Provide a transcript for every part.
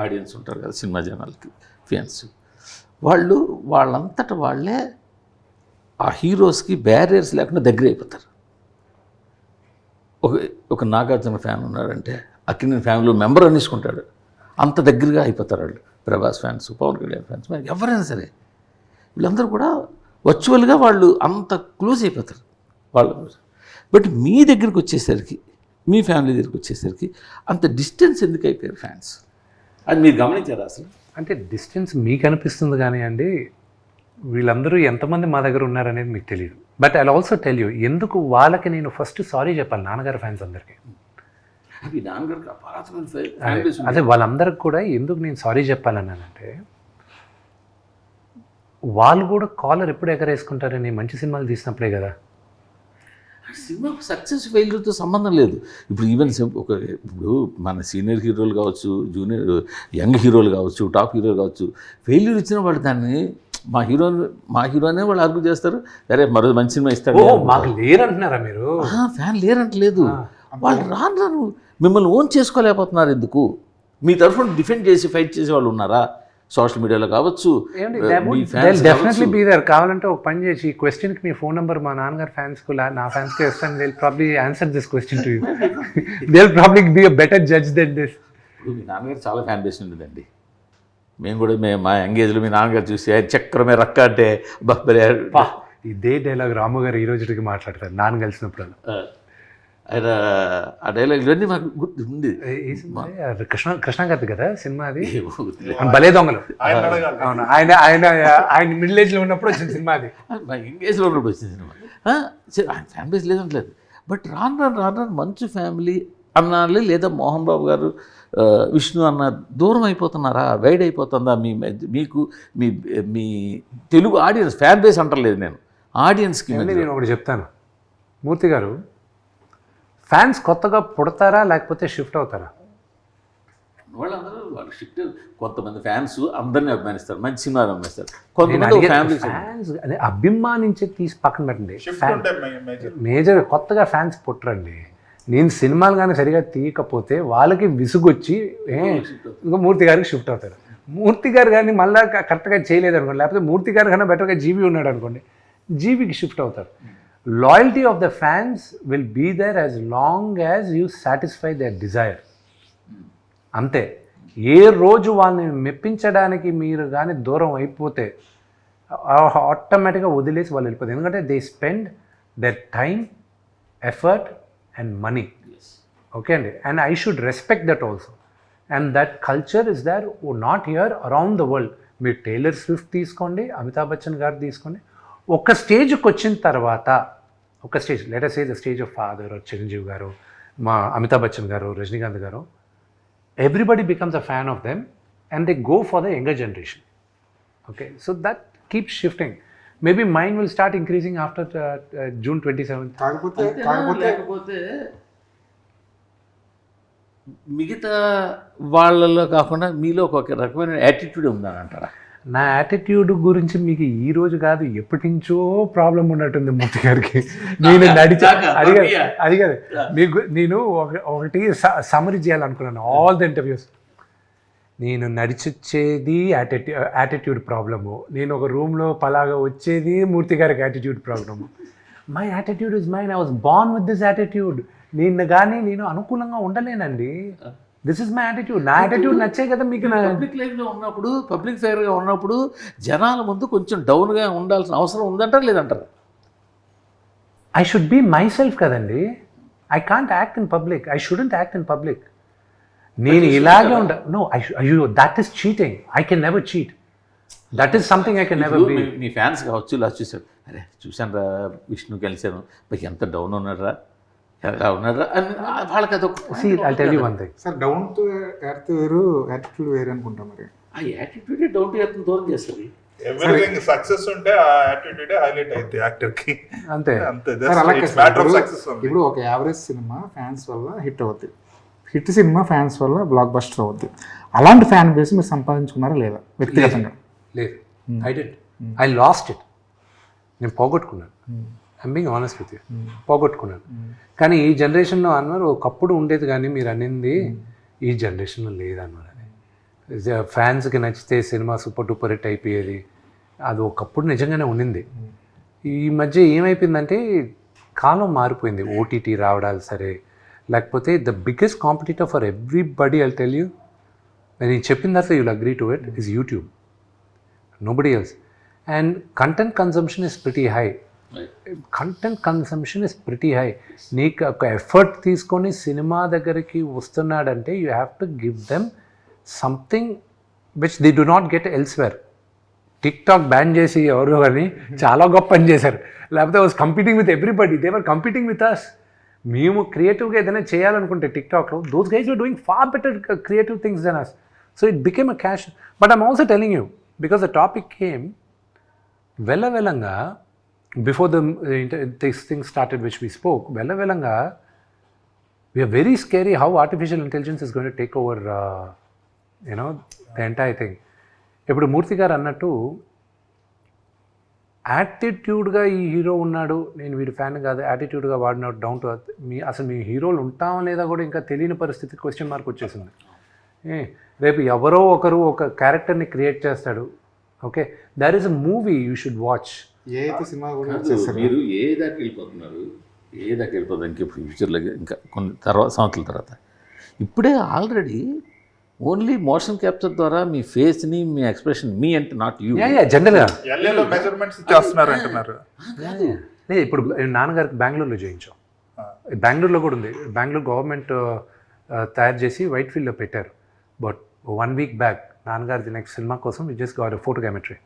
Audience ఉంటారు కదా cinema జనాలకి ఫ్యాన్స్. వాళ్ళు వాళ్ళంతట వాళ్ళే ఆ హీరోస్కి బ్యారియర్స్ లేకుండా దగ్గర అయిపోతారు. ఒక ఒక నాగార్జున ఫ్యాన్ ఉన్నారంటే అక్కిన ఫ్యామిలీ మెంబర్ అనేసుకుంటాడు. అంత దగ్గరగా అయిపోతారు వాళ్ళు. ప్రభాస్ ఫ్యాన్స్ పవన్ కళ్యాణ్ ఫ్యాన్స్ ఎవరైనా సరే. వీళ్ళందరూ కూడా వర్చువల్గా వాళ్ళు అంత క్లోజ్ అయిపోతారు. వాళ్ళు బట్ మీ దగ్గరికి వచ్చేసరికి మీ ఫ్యామిలీ దగ్గరికి వచ్చేసరికి అంత డిస్టెన్స్ ఎందుకు అయిపోయారు ఫ్యాన్స్? అది మీరు గమనించారా అసలు? అంటే డిస్టెన్స్ మీకు అనిపిస్తుంది కానీ అండి వీళ్ళందరూ ఎంతమంది మా దగ్గర ఉన్నారనేది మీకు తెలియదు but I also tell you ఎందుకు వాళ్ళకి నేను ఫస్ట్ సారీ చెప్పాలి నాన్నగారి ఫ్యాన్స్ అందరికీ? అది వాళ్ళందరికి కూడా ఎందుకు నేను సారీ చెప్పాలన్నానంటే వాళ్ళు కూడా కాలర్ ఎప్పుడు ఎగరేసుకుంటారని మంచి సినిమాలు తీసినప్పుడే కదా. సినిమా సక్సెస్ ఫెయిల్యూర్తో సంబంధం లేదు. ఇప్పుడు ఈవెన్ ఒక ఇప్పుడు మన సీనియర్ హీరోలు కావచ్చు జూనియర్ యంగ్ హీరోలు కావచ్చు టాప్ హీరోలు కావచ్చు ఫెయిల్యూర్ ఇచ్చిన వాళ్ళు దాన్ని మా హీరో మా హీరోనే వాళ్ళు ఆర్గ్యూ చేస్తారు. అరే మరో మంచి సినిమా ఇస్తాడు. ఓ మాకు లేరంటున్నారా మీరు? ఫ్యాన్ లేరంటలేదు. వాళ్ళు రాను రాను మిమ్మల్ని ఓన్ చేసుకోలేకపోతున్నారు ఎందుకు? మీ తరఫున డిఫెండ్ చేసి ఫైట్ చేసే వాళ్ళు ఉన్నారా? సోషల్ మీడియాలో కావచ్చు డెఫినెట్లీ. Be there. కావాలంటే ఒక పని చేసి ఈ క్వశ్చన్కి మీ ఫోన్ నెంబర్ మా నాన్నగారు ఫ్యాన్స్కు నా ఫ్యాన్స్కి ఇస్తాను. They probably answer this question to you they probably be a better judge than this ఇప్పుడు మీ నాన్నగారు చాలా ఫ్యాన్ బేస్ ఉండేదండి. మేము కూడా మేము మా ఎంగేజ్లో మీ నాన్నగారు చూసి "ఏ చక్రమే రక్క అంటే ఇదే డైలాగ్ రాము గారు ఈ రోజుకి మాట్లాడతారు. నాన్న కలిసినప్పుడు ఆయన ఆ డైలాగ్ ఇవన్నీ మాకు గుర్తు ఉంది. కృష్ణ కృష్ణ గారిది కదా సినిమా అది? భలే దొంగలు. అవును ఆయన ఆయన ఆయన మిడిల్ ఏజ్లో ఉన్నప్పుడు వచ్చిన సినిమా అది. మా ఎంగేజ్లో ఉన్నప్పుడు వచ్చింది సినిమా. సరే, ఆయన ఫ్యాన్ బేస్ లేదంటలేదు బట్ రాను రాను రాను రాను మంచు ఫ్యామిలీ అన్నాలి లేదా మోహన్ బాబు గారు విష్ణు అన్న దూరం అయిపోతున్నారా? వైడ్ అయిపోతుందా? మీ మీకు మీ మీ తెలుగు ఆడియన్స్ ఫ్యాన్ బేస్ అంటలేదు నేను. ఆడియన్స్కి నేను ఒకటి చెప్తాను. మూర్తి గారు ఫ్యాన్స్ కొత్తగా పుడతారా లేకపోతే షిఫ్ట్ అవుతారా? వాళ్ళందరూ వాళ్ళు షిఫ్ట్ కొంతమంది ఫ్యాన్స్ అందరినీ అభిమానిస్తారు మంచి సినిమాలు అభిమానిస్తారు. కొంతమంది ఫ్యామిలీ ఫ్యాన్స్ అదే అభిమానించి తీసి పక్కన పెట్టండి. షిఫ్ట్ ఉంటాయి మేజర్ మేజర్ కొత్తగా ఫ్యాన్స్ పుట్టరండి. నేను సినిమాలు కానీ సరిగా తీయకపోతే వాళ్ళకి విసుగొచ్చి ఏ ఇంకా మూర్తి గారికి షిఫ్ట్ అవుతారు. మూర్తి గారు కానీ మళ్ళీ కరెక్ట్గా చేయలేదు అనుకోండి లేకపోతే మూర్తి గారు కన్నా బెటర్గా జీవి ఉన్నాడు అనుకోండి జీవికి షిఫ్ట్ అవుతారు. Loyalty of the fans will be there as long as you satisfy their desire అంతే. ఏ రోజు వాళ్ళని మెప్పించడానికి మీరు కానీ దూరం అయిపోతే ఆటోమేటిక్గా వదిలేసి వాళ్ళు వెళ్ళిపోతారు. ఎందుకంటే they spend their time effort and money okay అండి? And I should respect that also and that culture is there not here around the world మీరు టైలర్ స్విఫ్ట్ తీసుకోండి అమితాబ్ బచ్చన్ గారు తీసుకోండి ఒక స్టేజ్కి వచ్చిన తర్వాత ఒక stage latest age the stage of father Chiranjeevi garu మా Amitabh Bachchan garu Rajinikanth garu everybody becomes a fan of them and they go for the younger generation okay so that keep shifting maybe mind will start increasing after June twenty seven మిగతా వాళ్ళలో కాకుండా మీలో ఒక రకమైన attitude ఉందని అంటారా నా attitude గురించి మీకు ఈ రోజు కాదు ఎప్పటి నుంచో ప్రాబ్లం ఉన్నట్టుంది మూర్తి గారికి. నేను నడిచా అది కాదు. అది కాదు మీకు నేను ఒక- ఒకటి సమరీ చేయాలనుకున్నాను. ఆల్ ద ఇంటర్వ్యూస్ నేను నడిచొచ్చేది యాటిట్యూ యాటిట్యూడ్ ప్రాబ్లము నేను ఒక రూమ్లో పలాగా వచ్చేది మూర్తి గారికి attitude problem my attitude is mine I was born with this attitude నేను కానీ నేను అనుకూలంగా ఉండలేనండి. దిస్ ఇస్ మై యాటిట్యూడ్ నా యాటిట్యూడ్ నచ్చే కదా మీకు పబ్లిక్ లైఫ్లో ఉన్నప్పుడు పబ్లిక్ ఫేర్గా ఉన్నప్పుడు జనాల ముందు కొంచెం డౌన్గా ఉండాల్సిన అవసరం ఉందంటారా లేదంటారా? I should be myself కదండి. I can't act in public I shouldn't act in public నేను ఇలాగే ఉండ నో ఐ అయ్యో that is cheating I can never cheat that is something I can never be me- fans కావచ్చు ఇలా చూశారు అరే చూశాను రా విష్ణు కలిశాను ఎంత డౌన్ ఉన్నారా ఎలా ఉన్నారా? అని వాళ్ళకి అదొక see I tell you one thing sir down to earth వేరు యాటిట్యూడ్ వేరు అనుకుంటాం మరి. ఆ యాటిట్యూడే డౌన్ టు ఎర్త్ దూరం చేస్తుంది. ఎవ్రీథింగ్ సక్సెస్ ఉంటే ఆ యాటిట్యూడ్ హైలైట్ అయింది యాక్టర్కి అంతే అంతే. మ్యాటర్ ఆఫ్ ఇప్పుడు- సక్సెస్ ఉంది ఇప్పుడు ఒక యావరేజ్ సినిమా ఫ్యాన్స్ వల్ల హిట్ అవుద్ది. హిట్ సినిమా ఫ్యాన్స్ వల్ల బ్లాక్ బస్టర్ అవుద్ది. అలాంటి ఫ్యాన్ బేస్ మీరు సంపాదించుకున్నారా లేదా? వ్యక్తిగతంగా. లేదు. I didn't I lost it నేను పోగొట్టుకున్నాను. I'm being honest with you పోగొట్టుకున్నాను. కానీ ఈ జనరేషన్లో అన్నారు ఒకప్పుడు ఉండేది కానీ మీరు అనింది ఈ జనరేషన్లో లేదన్నారు అది. ఫ్యాన్స్కి నచ్చితే సినిమా సూపర్ డూపర్ హిట్ అయిపోయేది. అది ఒకప్పుడు నిజంగానే ఉండింది ఈ మధ్య ఏమైపోయిందంటే కాలం మారిపోయింది. ఓటీటీ రావడాలు సరే లేకపోతే the biggest competitor for everybody I tell you నేను చెప్పిన తర్వాత you'll agree to it is YouTube nobody else and content consumption is pretty high content consumption is pretty high నీకు ఒక ఎఫర్ట్ తీసుకొని సినిమా దగ్గరికి వస్తున్నాడంటే you have to give them something which they do not get elsewhere TikTok ban చేసి ఎవరు కానీ చాలా గొప్ప పని చేశారు. లేకపోతే was competing with everybody they were competing with us మేము క్రియేటివ్గా ఏదైనా చేయాలనుకుంటే టిక్ టాక్లో those guys are doing far better creative things than us so it became a cash but I'm also telling you because the topic came వెళ్ళవెళ్ళంగా before the this thing started which we spoke వెళ్ళవెళ్ళంగా we're very scary how artificial intelligence is going take over you know the entire thing ఇప్పుడు మూర్తి గారు అన్నట్టు యాటిట్యూడ్గా ఈ hero ఉన్నాడు నేను వీడి fan కాదు యాటిట్యూడ్గా వాడినాడు డౌన్ టు అర్త్ మీ అసలు మీ హీరోలు ఉంటామో లేదా కూడా ఇంకా తెలియని పరిస్థితి క్వశ్చన్ మార్క్ వచ్చేసింది. ఏ రేపు ఎవరో ఒకరు ఒక క్యారెక్టర్ని క్రియేట్ చేస్తాడు okay there is a movie you should watch ఏ అయితే సినిమా కూడా మీరు ఏ దాకా వెళ్ళిపోతున్నారు ఏ దాకా వెళ్ళిపోతుంది ఇంకా ఫ్యూచర్లో ఇంకా కొన్ని తర్వాత సంవత్సరాల తర్వాత. ఇప్పుడే ఆల్రెడీ ఓన్లీ మోషన్ క్యాప్చర్ ద్వారా మీ ఫేస్ని మీ ఎక్స్ప్రెషన్ మీ అంటే నాట్ యూ యా యా జనరల్గా ఎల్ఏలో మెజర్మెంట్స్ చేస్తున్నారు అంటున్నారు. లేదు ఇప్పుడు నాన్నగారికి బెంగళూరులో చేయించాం. బెంగళూరులో కూడా ఉంది. బెంగళూరు గవర్నమెంట్ తయారు చేసి వైట్ ఫీల్డ్లో పెట్టారు. బట్ వన్ వీక్ బ్యాక్ నాన్నగారి నెక్స్ట్ సినిమా కోసం వి జస్ట్ గాట్ ఫోటోగ్రామెట్రీ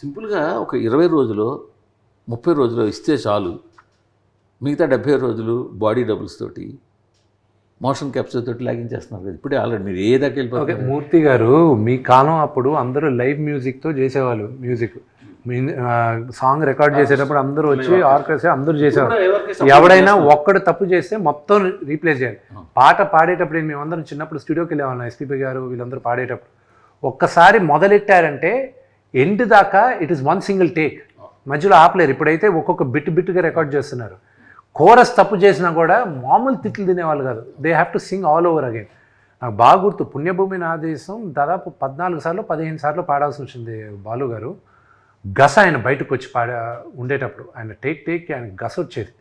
సింపుల్గా ఒక ఇరవై రోజులు ముప్పై రోజులు ఇస్తే చాలు. మిగతా డెబ్బై రోజులు బాడీ డబుల్స్ తోటి మోషన్ క్యాప్చర్ తోటి లాగించేస్తున్నారు కదా. ఇప్పుడే ఆల్రెడీ మీరు ఏ దాకా వెళ్ళిపోతారు మూర్తి గారు మీ కాలం అప్పుడు అందరూ లైవ్ మ్యూజిక్తో చేసేవాళ్ళు మ్యూజిక్. మీ సాంగ్ రికార్డ్ చేసేటప్పుడు అందరూ వచ్చి ఆర్కెస్ట్రా. అందరూ చేసేవారు. ఎవడైనా ఒక్కడు తప్పు చేస్తే మొత్తం రీప్లేస్ చేయాలి. పాట పాడేటప్పుడు మేమందరం చిన్నప్పుడు స్టూడియోకి వెళ్ళేవాళ్ళం ఎస్పీపీ గారు వీళ్ళందరూ పాడేటప్పుడు. ఒక్కసారి మొదలెట్టారంటే ఎండ్ దాకా it is one single take మధ్యలో ఆపలేరు. ఇప్పుడైతే ఒక్కొక్క బిట్ బిట్గా రికార్డ్ చేస్తున్నారు. కోరస్ తప్పు చేసినా కూడా మామూలు తిట్లు తినేవాళ్ళు కాదు. They have to sing all over again నాకు బాగా గుర్తు. పుణ్యభూమి నా దేశం దాదాపు పద్నాలుగు సార్లు పదిహేను సార్లు పాడాల్సి వచ్చింది బాలు గారు. గస ఆయన బయటకు వచ్చి పాడ ఉండేటప్పుడు. ఆయన టేక్ టేక్ ఆయన గస వచ్చేది.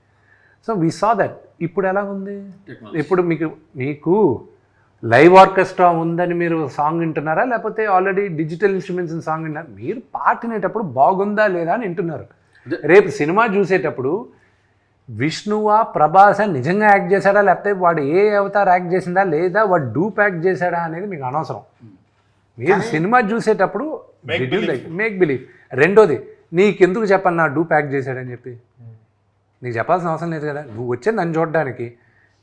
సో వీ సా దట్ ఇప్పుడు ఎలా ఉంది? ఇప్పుడు మీకు మీకు లైవ్ ఆర్కెస్ట్రా ఉందని మీరు సాంగ్ వింటున్నారా? లేకపోతే ఆల్రెడీ డిజిటల్ ఇన్స్ట్రుమెంట్స్ సాంగ్ వింటున్నారు మీరు పాట వినేటప్పుడు బాగుందా లేదా అని వింటున్నారు. రేపు సినిమా చూసేటప్పుడు విష్ణువా ప్రభాస నిజంగా యాక్ట్ చేశాడా? లేకపోతే వాడు ఏ అవతార్ యాక్ట్ చేసిందా? లేదా వాడు డూప్ యాక్ట్ చేశాడా అనేది మీకు అనవసరం. మీరు సినిమా చూసేటప్పుడు మేక్ బిలీవ్ రెండోది నీకెందుకు చెప్పను నా డూప్ యాక్ట్ చేశాడని చెప్పి? నీకు చెప్పాల్సిన అవసరం లేదు కదా. నువ్వు వచ్చే నన్ను చూడడానికి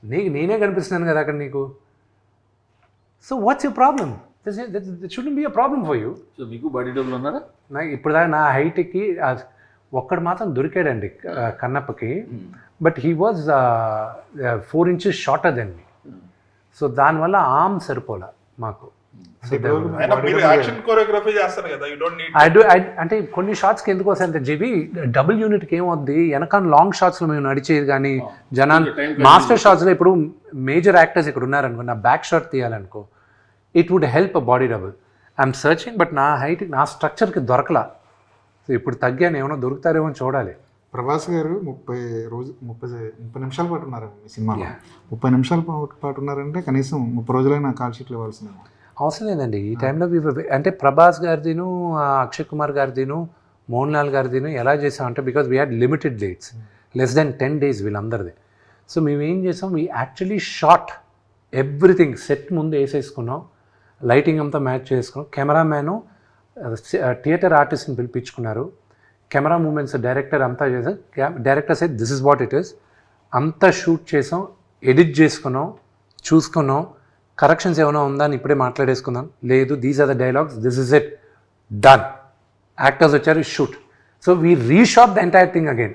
నీకు నేనే కనిపిస్తున్నాను కదా అక్కడ నీకు? So what's you problem should be a problem for you so మీకు బాడీ డబుల్ ఉన్నారా? నాకు ఇప్పుడు దాకా నా హైట్కి ఒక్కడు మాత్రం దొరికాడండి కన్నప్పకి. But he was four inches shorter than me so దానివల్ల ఆమ్ సరిపోలే మాకు. అయినా మీరు యాక్షన్ కోరియోగ్రఫీ చేస్తారు కదా you don't need I do అంటే కొన్ని షార్ట్స్కి ఎందుకు వస్తాయంటే జీవి డబుల్ యూనిట్కి ఏమవుద్ది? వెనకాల లాంగ్ షార్ట్స్లో మేము నడిచేది కానీ జనాన్ని మాస్టర్ షార్ట్స్లో ఇప్పుడు మేజర్ యాక్టర్స్ ఇక్కడ ఉన్నారనుకో నా back shot తీయాలనుకో it would help body double I'm searching but నా హైట్ నా స్ట్రక్చర్కి దొరకలా. సో ఇప్పుడు తగ్గాను ఏమైనా దొరుకుతారేమో చూడాలి. ప్రభాస్ గారు ముప్పై రోజు ముప్పై ముప్పై నిమిషాల పాటు ఉన్నారు మీ సినిమాలో. ముప్పై నిమిషాల పాటు ఉన్నారంటే కనీసం ముప్పై రోజులైనా కాల్ షీట్లు ఇవ్వాల్సిందే. అవసరం లేదండి. ఈ టైంలో అంటే ప్రభాస్ గారిదిను అక్షయ్ కుమార్ గారిదిను మోహన్ లాల్ గారిదిను ఎలా చేసామంటే because we had limited dates less than ten days వీళ్ళందరిది. So మేము ఏం చేసాం we actually shot everything set ముందు వేసేసుకున్నాం. లైటింగ్ అంతా మ్యాచ్ చేసుకున్నాం. కెమెరామ్యాను థియేటర్ ఆర్టిస్ట్ని పిలిపించుకున్నారు. కెమెరా మూమెంట్స్ డైరెక్టర్ అంతా చేసాం director side this is what it is అంతా షూట్ చేసాం ఎడిట్ చేసుకున్నాం చూసుకున్నాం. కరెక్షన్స్ ఏమైనా ఉందా అని ఇప్పుడే మాట్లాడేసుకుందాం. లేదు these are the dialogues this is it done actors వచ్చారు shoot so we reshot the entire thing again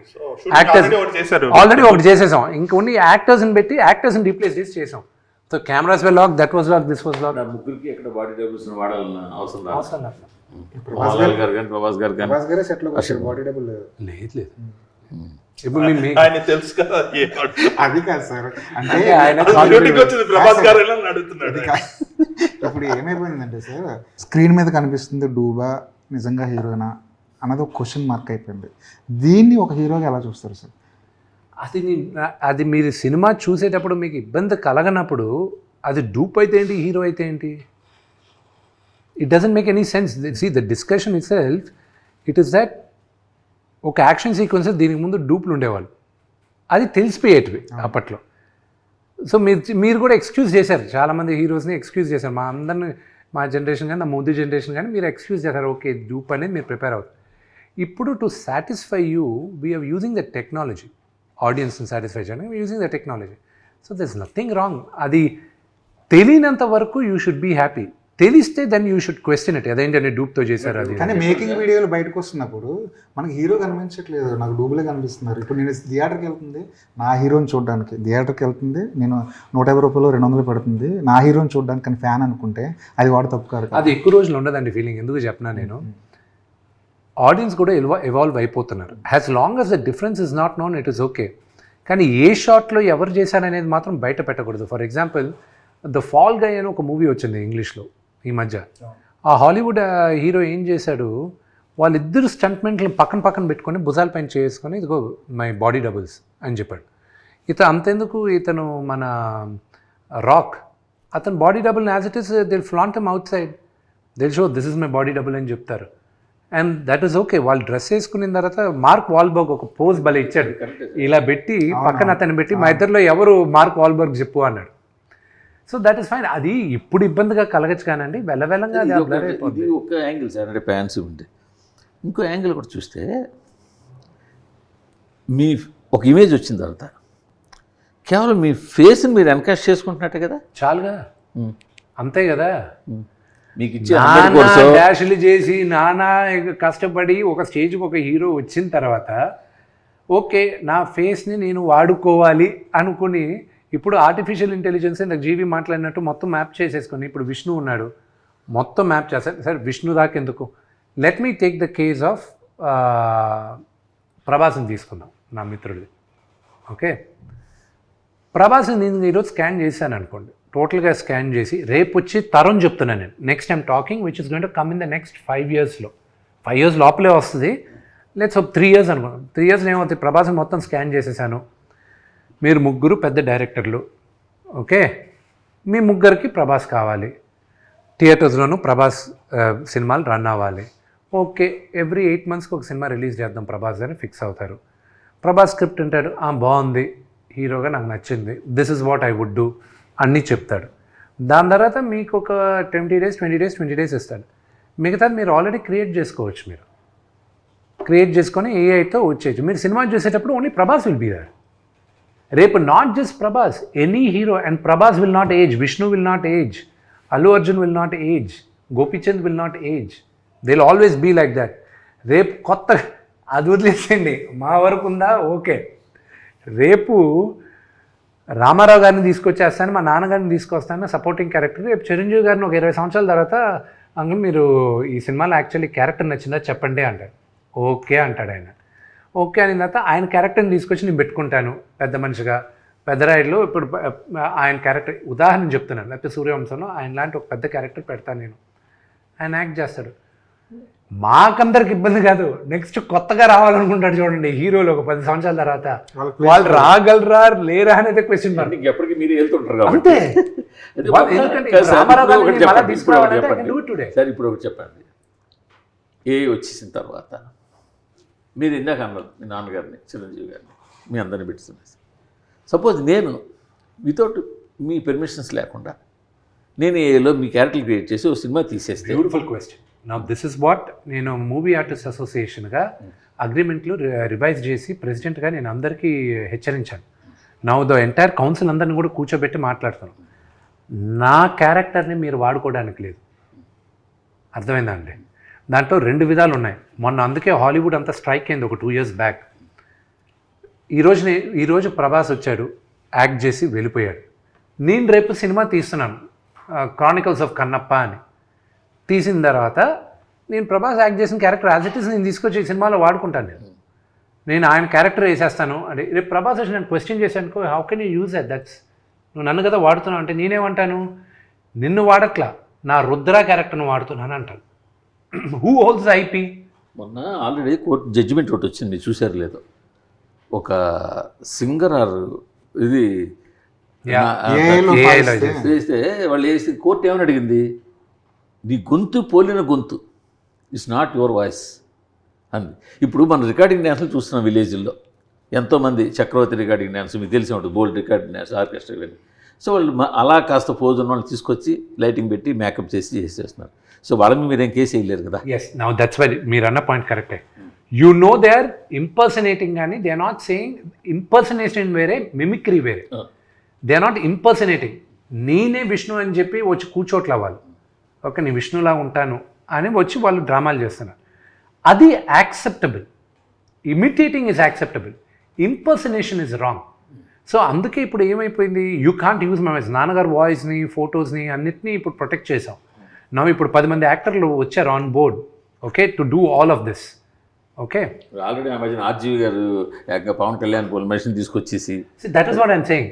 చేశారు. ఆల్రెడీ ఒకటి చేసేసాం. ఇంకొన్ని యాక్టర్స్ని పెట్టి యాక్టర్స్ని రీప్లేస్ చేసి చేసాం. So cameras well lock that was lock this was lock ముగ్గురికి ఎక్కడ బాడీ డబుల్స్ వాడాలన్న అవసరం. అవసరం లేదు బాడీ లేదు. లేదు ఇప్పుడు ఆయన తెలుసు కదా. అది కాదు సార్. అంటే ఆయన ప్రభాస్ గారు అడుగుతున్నాడు. ఇప్పుడు ఏమైపోయిందంటే సార్ స్క్రీన్ మీద కనిపిస్తుంది డూబా నిజంగా హీరోనా అన్నది ఒక క్వశ్చన్ మార్క్ అయిపోయింది. దీన్ని ఒక హీరోగా ఎలా చూస్తారు సార్? అది అది మీరు సినిమా చూసేటప్పుడు మీకు ఇబ్బంది కలగనప్పుడు అది డూప్ అయితే ఏంటి హీరో అయితే ఏంటి? It doesn't make any sense see the discussion itself it is that ఒక యాక్షన్ సీక్వెన్సెస్ దీనికి ముందు డూప్లు ఉండేవాళ్ళు. అది తెలిసిపోయేటివి అప్పట్లో. సో మీరు మీరు కూడా ఎక్స్క్యూజ్ చేశారు. చాలామంది హీరోస్ని ఎక్స్క్యూజ్ చేశారు. మా అందరిని మా జనరేషన్ కానీ నా ముందు జనరేషన్ కానీ మీరు ఎక్స్క్యూజ్ చేశారు. ఓకే డూప్ అనేది మీరు ప్రిపేర్ అవుతారు. ఇప్పుడు to satisfy you we're using the technology ఆడియన్స్ని సాటిస్ఫై చేయడానికి using the technology so there is nothing wrong అది తెలియనంత వరకు యూ షుడ్ బీ హ్యాపీ తెలిస్తే then you should question it అదేంటంటే డూప్తో చేశారు అది? కానీ మేకింగ్ వీడియోలు బయటకు వస్తున్నప్పుడు మనకి హీరో కనిపించట్లేదు. నాకు డూబులే కనిపిస్తున్నారు. ఇప్పుడు నేను థియేటర్కి వెళ్తుంది నా హీరోని చూడడానికి. థియేటర్కి వెళ్తుంది నేను నూట యాభై రూపాయలు రెండు వందలు పెడుతుంది. నా హీరోని చూడడానికి కానీ ఫ్యాన్ అనుకుంటే అది వాడు తప్పు కదా. అది ఎక్కువ రోజులు ఉండదండి ఫీలింగ్ ఎందుకు చెప్పినా నేను? ఆడియన్స్ కూడా ఎల్వా ఎవాల్వ్ అయిపోతున్నారు. As long as the difference is not known it is okay కానీ ఏ షాట్లో ఎవరు చేశారనేది మాత్రం బయట పెట్టకూడదు. For example the fall guy అని ఒక మూవీ వచ్చింది ఇంగ్లీష్లో ఈ మధ్య. ఆ హాలీవుడ్ హీరో ఏం చేశాడు? వాళ్ళిద్దరు స్టంట్మెంట్లు పక్కన పక్కన పెట్టుకొని భుజాల పైన చేసుకొని ఇదిగో మై బాడీ డబుల్స్ అని చెప్పాడు. ఇత అంతెందుకు? ఇతను మన రాక్ అతను body double as it is they'll flaunt outside they'll show this is my body double అని చెప్తారు. అండ్ దట్ ఈస్ ఓకే వాళ్ళు డ్రెస్ వేసుకున్న తర్వాత మార్క్ వాల్బర్గ్ ఒక పోజ్ భలే ఇచ్చాడు. ఇలా పెట్టి పక్కన అతను పెట్టి మా ఇద్దరిలో ఎవరు మార్క్ వాల్బర్గ్ చెప్పు అన్నాడు. సో దట్ ఈస్ ఫైన్ అది ఇప్పుడు ఇబ్బందిగా కలగచ్చు కానండి వెళ్ళవెళ్ళంగా ఇది ఒక- యాంగిల్ సార్. అంటే ఫ్యాన్స్ ఉంటే. ఇంకో యాంగిల్ కూడా చూస్తే మీ ఒక ఇమేజ్ వచ్చిన తర్వాత కేవలం మీ ఫేస్ని మీరు ఎన్కాష్ చేసుకుంటున్నట్టే కదా? చాలుగా. అంతే కదా. మీకు ఇచ్చే నానా 100 కోర్సు. డాష్లు చేసి నానా కష్టపడి ఒక స్టేజ్కి ఒక హీరో వచ్చిన తర్వాత ఓకే నా ఫేస్ని నేను వాడుకోవాలి అనుకుని ఇప్పుడు ఆర్టిఫిషియల్ ఇంటెలిజెన్స్ నాకు జీవి మాట్లాడినట్టు మొత్తం మ్యాప్ చేసేసుకొని ఇప్పుడు విష్ణు ఉన్నాడు. మొత్తం మ్యాప్ చేస్తాను సార్ విష్ణు దాకా ఎందుకు? Let me take the case of ప్రభాస్ని తీసుకుందాం నా మిత్రుడిది. ఓకే? ప్రభాస్ నేను ఈరోజు స్కాన్ చేశాను అనుకోండి. టోటల్గా స్కాన్ చేసి రేపు వచ్చి తరం చెప్తున్నాను నేను. Next time talking which is going to come in the next five ఇయర్స్లో ఫైవ్ ఇయర్స్ లోపలే వస్తుంది. లెట్స్ ఒక త్రీ ఇయర్స్ అనుకోండి త్రీ ఇయర్స్ ఏమవుతుంది? ప్రభాస్ని మొత్తం స్కాన్ చేసేసాను. మీరు ముగ్గురు పెద్ద డైరెక్టర్లు. ఓకే మీ ముగ్గురికి ప్రభాస్ కావాలి. థియేటర్స్లోనూ ప్రభాస్ సినిమాలు రన్ అవ్వాలి. ఓకే ఎవ్రీ ఎయిట్ మంత్స్కి ఒక సినిమా రిలీజ్ చేద్దాం ప్రభాస్ అని ఫిక్స్ అవుతారు. ప్రభాస్ స్క్రిప్ట్ అంటాడు బాగుంది. హీరోగా నాకు నచ్చింది. This is what I would do అన్నీ చెప్తాడు. దాని తర్వాత మీకు ఒక twenty days twenty days twenty days ఇస్తాడు. మిగతాది మీరు ఆల్రెడీ క్రియేట్ చేసుకోవచ్చు మీరు. క్రియేట్ చేసుకొని ఏఐతో వచ్చేయచ్చు. మీరు సినిమా చూసేటప్పుడు only Prabhas will be there రేపు not just Prabhas any hero and Prabhas will not age Vishnu will not age Allu Arjun will not age Gopichand will not age they will always be like that రేపు కొత్త అది వదిలేసేయండి. మా వరకు ఉందా? Okay రేపు రామారావు గారిని తీసుకొచ్చేస్తాను మా నాన్నగారిని తీసుకొస్తాను సపోర్టింగ్ క్యారెక్టర్ రేపు చిరంజీవి గారిని ఒక ఇరవై సంవత్సరాల తర్వాత అంకుల్ మీరు ఈ సినిమాలో యాక్చువల్లీ క్యారెక్టర్ నచ్చిందా చెప్పండి అంటాడు. ఓకే అంటాడు ఆయన. ఓకే అని తర్వాత ఆయన క్యారెక్టర్ని తీసుకొచ్చి నేను పెట్టుకుంటాను పెద్ద మనిషిగా. పెద్దరాయుడులో ఇప్పుడు ఆయన క్యారెక్టర్ ఉదాహరణ చెప్తున్నాను లేకపోతే సూర్యవంశంలో ఆయన లాంటి ఒక పెద్ద క్యారెక్టర్ పెడతాను నేను. ఆయన యాక్ట్ చేస్తాడు. మాకందరికి ఇబ్బంది కాదు. నెక్స్ట్ కొత్తగా రావాలనుకుంటాడు చూడండి హీరోలు ఒక పది సంవత్సరాల తర్వాత. వాళ్ళ రాగలరా లేరా అనేది క్వశ్చన్ ఎప్పటికీ మీరే వెళ్తుంటారు అంతే. సార్ ఇప్పుడు ఒకటి చెప్పండి. ఏ వచ్చేసిన తర్వాత మీరు ఇందాక అన్నారు మీ నాన్నగారిని చిరంజీవి గారిని మీ అందరిని పెట్టుతున్నారు సపోజ్ నేను వితౌట్ మీ పర్మిషన్స్ లేకుండా నేను ఏలో మీ క్యారెక్టర్ క్రియేట్ చేసి ఒక సినిమా తీసేస్తే బ్యూటిఫుల్ క్వశ్చన్ నా దిస్ ఇస్ వాట్ నేను మూవీ ఆర్టిస్ట్ అసోసియేషన్గా అగ్రిమెంట్లు రివైజ్ చేసి ప్రెసిడెంట్గా నేను అందరికీ హెచ్చరించాను. నా ద ఎంటైర్ కౌన్సిల్ అందరిని కూడా కూర్చోబెట్టి మాట్లాడతాను నా క్యారెక్టర్ని మీరు వాడుకోవడానికి లేదు. అర్థమైందా అండి? దాంట్లో రెండు విధాలు ఉన్నాయి. మొన్న అందుకే హాలీవుడ్ అంతా స్ట్రైక్ అయింది ఒక టూ ఇయర్స్ బ్యాక్ ఈరోజు ఈరోజు ప్రభాస్ వచ్చాడు యాక్ట్ చేసి వెళ్ళిపోయాడు. నేను రేపు సినిమా తీస్తున్నాను క్రానికల్స్ ఆఫ్ కన్నప్ప అని. తీసిన తర్వాత నేను ప్రభాస్ యాక్ట్ చేసిన క్యారెక్టర్ యాజ్ ఇట్ ఈస్ నేను తీసుకొచ్చి ఈ సినిమాలో వాడుకుంటాను నేను. నేను ఆయన క్యారెక్టర్ వేసేస్తాను. అంటే రేపు ప్రభాస్ వచ్చి నేను క్వశ్చన్ చేశాను how can you use that that's నువ్వు నన్ను కదా వాడుతున్నావు అంటే నేనేమంటాను? నిన్ను వాడట్లా. నా రుద్ర క్యారెక్టర్ను వాడుతున్నాను అంటాను. హూ హోల్డ్స్ ఐపీ మొన్న ఆల్రెడీ కోర్టు జడ్జిమెంట్ ఒకటి వచ్చింది. చూశారు లేదో? ఒక సింగర్ ఆర్ ఇది వేస్తే వాళ్ళు వేసి కోర్టు ఏమని అడిగింది? నీ గొంతు పోలిన గొంతు ఇట్స్ నాట్ యువర్ వాయిస్ అంది ఇప్పుడు మన రికార్డింగ్ డ్యాన్స్లు చూస్తున్నాం విలేజ్లో. ఎంతోమంది చక్రవర్తి రికార్డింగ్ డ్యాన్స్ మీకు తెలిసి ఉంటుంది బోల్డ్ రికార్డింగ్ డ్యాన్స్ ఆర్కెస్ట్రా ఇవన్నీ. సో వాళ్ళు అలా కాస్త పోజ్ ఉన్న వాళ్ళని తీసుకొచ్చి లైటింగ్ పెట్టి మేకప్ చేసి చేసేస్తున్నారు. సో వాళ్ళ మీద మీరేం కేసు వేయలేరు కదా? ఎస్ నౌ దట్స్ వై మీరు అన్న పాయింట్ కరెక్టే you know they are impersonating కానీ they are not saying impersonation వేరే మిమిక్రీ వేరే. దే ఆర్ నాట్ ఇంపర్సనేటింగ్ నేనే విష్ణు అని చెప్పి వచ్చి కూర్చోట్ల వాళ్ళు. ఓకే నేను విష్ణులా ఉంటాను అని వచ్చి వాళ్ళు డ్రామాలు చేస్తున్నారు. అది acceptable imitating is acceptable impersonation is wrong so అందుకే ఇప్పుడు ఏమైపోయింది? You can't use my voice నాన్నగారు వాయిస్ని ఫొటోస్ని అన్నిటినీ ఇప్పుడు ప్రొటెక్ట్ చేసాం నా ఇప్పుడు పది మంది యాక్టర్లు వచ్చారు on board okay to do all of this okay already మధ్యన ఆర్జీవి గారు పవన్ కళ్యాణ్ పోల్ మనిషిని తీసుకొచ్చేసి. That is what I'm saying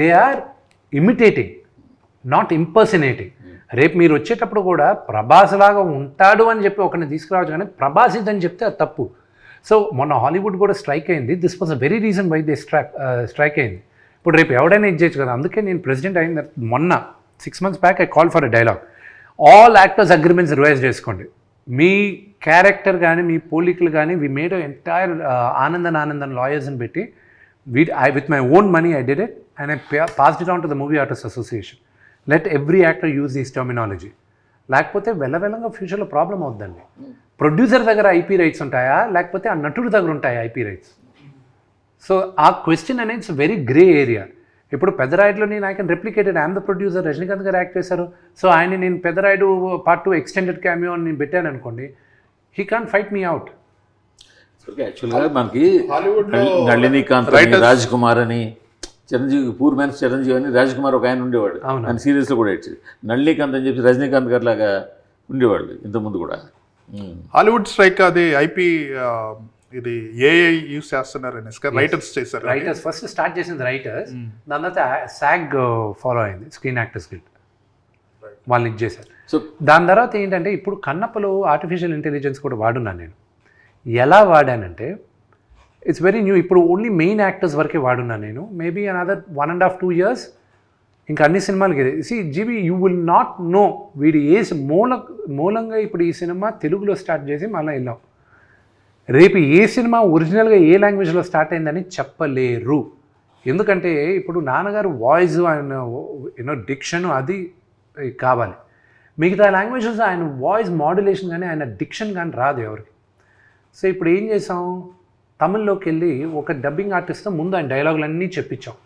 they are imitating not impersonating రేపు మీరు వచ్చేటప్పుడు కూడా ప్రభాస్ లాగా ఉంటాడు అని చెప్పి ఒకరిని తీసుకురావచ్చు కానీ ప్రభాస్ ఇదని చెప్తే అది తప్పు. సో మొన్న హాలీవుడ్ కూడా స్ట్రైక్ అయింది. This was a very reason why they strike strike అయింది. ఇప్పుడు రేపు ఎవడైనా ఇది చేయొచ్చు కదా. అందుకే నేను ప్రెసిడెంట్ అయిన మొన్న six months back I call for a dialogue all actors agreements revise చేసుకోండి. మీ క్యారెక్టర్ కానీ మీ పోలికలు కానీ we made entire Anandan Anandan లాయర్స్ని పెట్టి we I with my own money I did it and I passed it on to the movie artist association let every actor use these terminology. లేకపోతే వెళ్ళవెళ్ళంగా ఫ్యూచర్లో problem అవుద్దండి. Producer దగ్గర IP rights ఉంటాయా? లేకపోతే ఆ నటుడి దగ్గర ఉంటాయా ఐపీ రైట్స్? సో ఆ క్వశ్చన్ అనేది ఇట్స్ వెరీ గ్రే ఏరియా. ఇప్పుడు పెద్దరాయుడులో నేను I can replicated I'm the producer Rajinikanth garu act చేశారు. సో ఆయన నేను Peddarayudu part two extended cameo అని నేను పెట్టాను అనుకోండి he can fight me out. యాక్చువల్గా మనకి నళినీకాంత్ రాజ్ కుమార్ అని చిరంజీవి పూర్ మ్యాన్ చిరంజీవి అని రాజ్ కుమార్ ఒక ఆయన ఉండేవాడు. అవును. ఆయన సీరియల్స్లో కూడా ఇచ్చేది నళినీకాంత్ అని చెప్పి రజనీకాంత్ గారు లాగా ఉండేవాళ్ళు ఇంతకుముందు కూడా. హాలీవుడ్ స్ట్రైక్ అది ఐపీ ఇది ఏఐ యూస్ చేస్తున్నారు రైటర్స్ చేశారు. రైటర్స్ ఫస్ట్ స్టార్ట్ చేసింది రైటర్స్ దాని తర్వాత సాగ్ ఫాలో అయింది. స్క్రీన్ యాక్టర్స్ గిల్డ్ వాళ్ళు ఇది చేశారు. సో దాని తర్వాత ఏంటంటే ఇప్పుడు కన్నప్పలో ఆర్టిఫిషియల్ ఇంటెలిజెన్స్ కూడా వాడున్నాను నేను. ఎలా వాడానంటే ఇట్స్ వెరీ న్యూ ఇప్పుడు ఓన్లీ మెయిన్ యాక్టర్స్ వరకే వాడున్నాను నేను. Maybe another one and half two years ఇంకా అన్ని సినిమాలకి సి జీవి యూ విల్ నాట్ నో వీడి ఏ మూల మూలంగా ఇప్పుడు ఈ సినిమా తెలుగులో స్టార్ట్ చేసి మళ్ళీ వెళ్ళాం. రేపు ఏ సినిమా ఒరిజినల్గా ఏ లాంగ్వేజ్లో స్టార్ట్ అయిందని చెప్పలేరు. ఎందుకంటే ఇప్పుడు నాన్నగారు వాయిస్ ఆయన యూనో డిక్షన్ అది కావాలి. మిగతా లాంగ్వేజెస్ ఆయన వాయిస్ మాడ్యులేషన్ కానీ ఆయన డిక్షన్ కానీ రాదు ఎవరికి. సో ఇప్పుడు ఏం చేసాం? తమిళ్ళోకి వెళ్ళి ఒక డబ్బింగ్ ఆర్టిస్ట్తో ముందు ఆయన డైలాగులన్నీ చెప్పించాం.